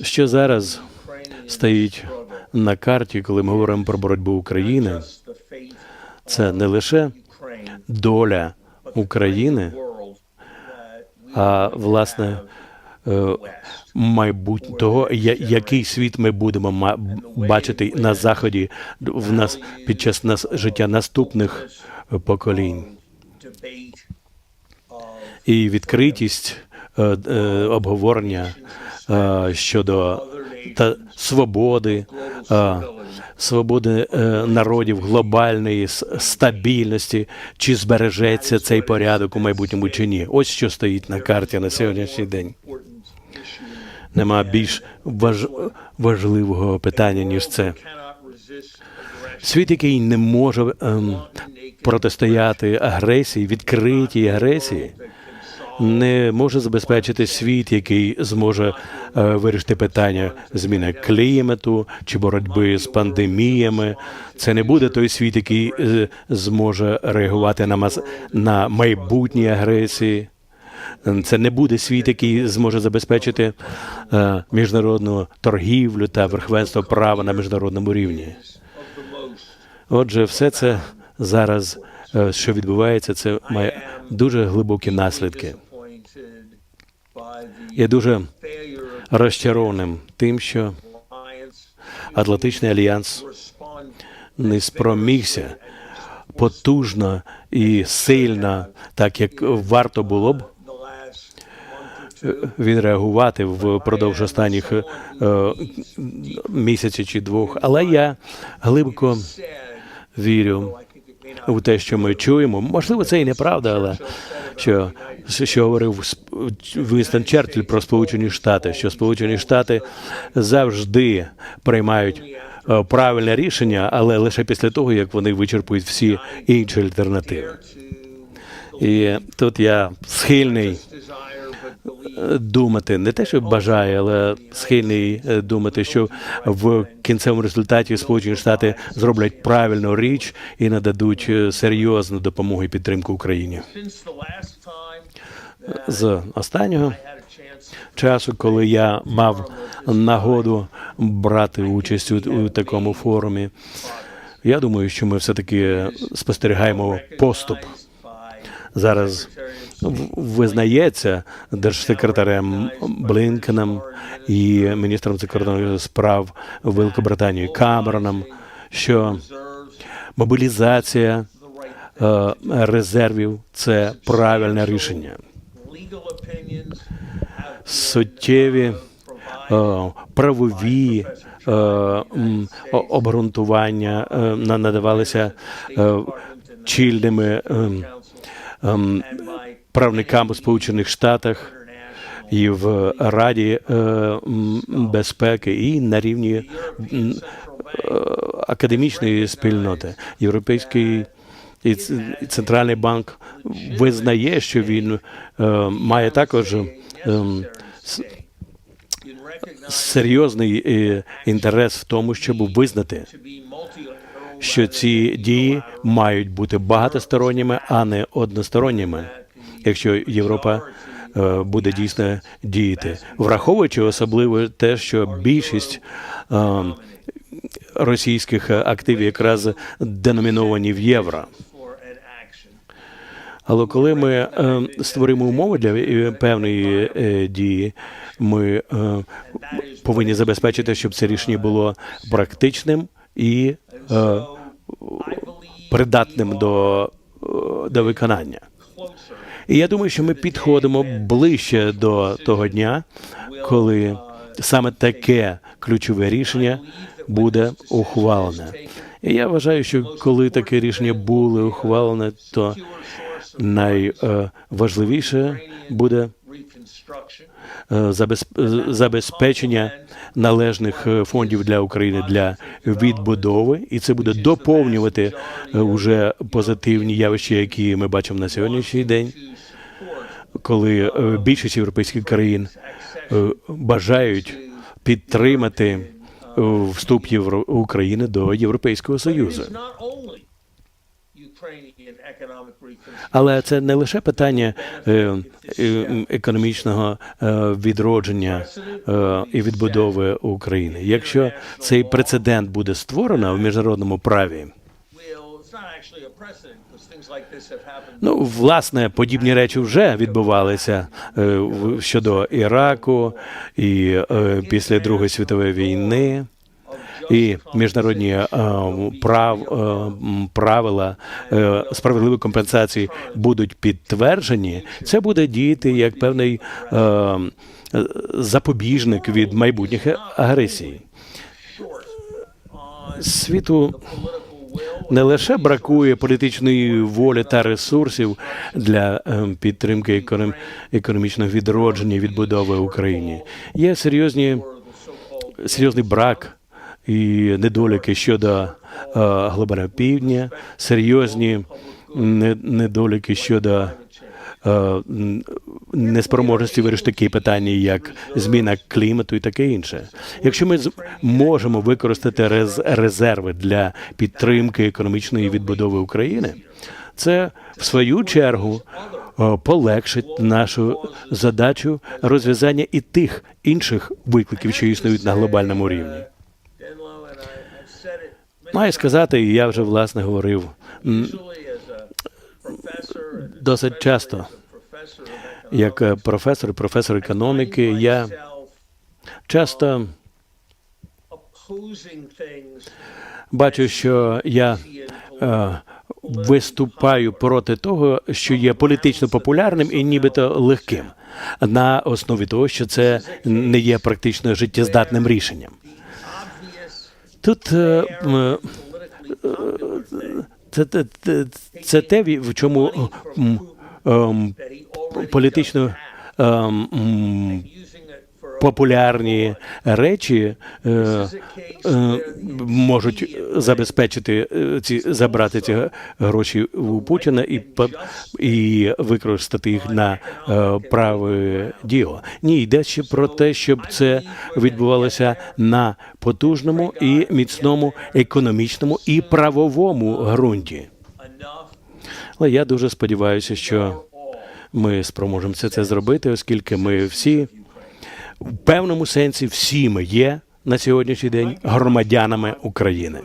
Що зараз стоїть на карті, коли ми говоримо про боротьбу України, це не лише доля України, а власне е, я- який світ ми будемо бачити на заході в нас під час нас життя наступних поколінь. І відкритість е, е, обговорення щодо та свободи, е, свободи е, народів, глобальної стабільності, чи збережеться цей порядок у майбутньому чи ні. Ось що стоїть на карті на сьогоднішній день. Нема більш важ... важливого питання, ніж це. Світ, який не може ем, протистояти агресії, відкритій агресії, не може забезпечити світ, який зможе е, вирішити питання зміни клімату чи боротьби з пандеміями. Це не буде той світ, який е, зможе реагувати на мас... на майбутні агресії. Це не буде світ, який зможе забезпечити е, міжнародну торгівлю та верховенство права на міжнародному рівні. Отже, все це зараз, що відбувається, це має дуже глибокі наслідки. Я дуже розчарованим тим, що Атлантичний альянс не спромігся потужно і сильно, так як варто було б е, відреагувати впродовж останніх е, місяців чи двох. Але я глибоко вірю у те, що ми чуємо. Можливо, це і неправда, але що, що говорив Вінстон Черчилль про Сполучені Штати, що Сполучені Штати завжди приймають е, правильне рішення, але лише після того, як вони вичерпують всі інші альтернативи. І тут я схильний думати, не те, що бажаю, але схильний е, думати, що в кінцевому результаті Сполучені Штати зроблять правильну річ і нададуть е, серйозну допомогу і підтримку Україні. З останнього часу, коли я мав нагоду брати участь у, у такому форумі, я думаю, що ми все-таки спостерігаємо поступ. Зараз визнається держсекретарем Блінкеном і міністром закордонних справ Великобританії Камероном, що мобілізація е, резервів це правильне рішення. Суттєві е, правові е, обґрунтування на- надавалися чільними ем, правникам у Сполучених Штатах і в Раді е, безпеки, і на рівні е, академічної спільноти. Європейський і центральний банк визнає, що він е, має також ем, серйозний інтерес в тому, щоб визнати, що ці дії мають бути багатосторонніми, а не односторонніми, якщо Європа е, буде дійсно діяти, враховуючи особливо те, що більшість е, російських активів якраз деноміновані в євро. Але коли ми е, створимо умови для е, певної е, дії, ми е, повинні забезпечити, щоб це рішення було практичним і придатним до, е, до виконання. І я думаю, що ми підходимо ближче до того дня, коли саме таке ключове рішення буде ухвалене. І я вважаю, що коли таке рішення було ухвалене, то найважливіше буде е, е, забезпечення належних е, фондів для України для відбудови, і це буде доповнювати е, уже позитивні явища, які ми бачимо на сьогоднішній день, коли е, більшість європейських країн е, бажають підтримати е, вступ Євро- України до Європейського Союзу. Але це не лише питання е, е, економічного е, відродження і відбудови України. Якщо цей прецедент буде створено в міжнародному праві, ну власне подібні речі вже відбувалися щодо Іраку і після Другої світової війни. І міжнародні е, прав, е, правила е, справедливої компенсації будуть підтверджені, це буде діяти як певний запобіжник від майбутніх агресій. Світу не лише бракує політичної волі та ресурсів для підтримки економ- економічного відродження і відбудови України. Є серйозні серйозний брак і недоліки щодо е, глобального півдня, серйозні недоліки щодо е, неспроможності вирішити такі питання, як зміна клімату і таке інше. Якщо ми можемо використати рез- резерви для підтримки економічної відбудови України, це в свою чергу е, полегшить нашу задачу розв'язання і тих інших викликів, що існують на глобальному рівні. Маю сказати, і я вже власне говорив досить часто, як е, професор, професор економіки, я часто бачу, що я е, виступаю проти того, що є політично популярним і нібито легким, на основі того, що це не є практично життєздатним рішенням. Тут е, це, це, це, те, в чому ем, політично популярні речі е, е, можуть забезпечити е, ці забрати ці гроші у Путіна і і використати їх на праве діло. Ні, йде ще про те, щоб це відбувалося на потужному і міцному економічному і правовому ґрунті. Але я дуже сподіваюся, що ми спроможемо це зробити, оскільки ми всі в певному сенсі всі ми є на сьогоднішній день громадянами України.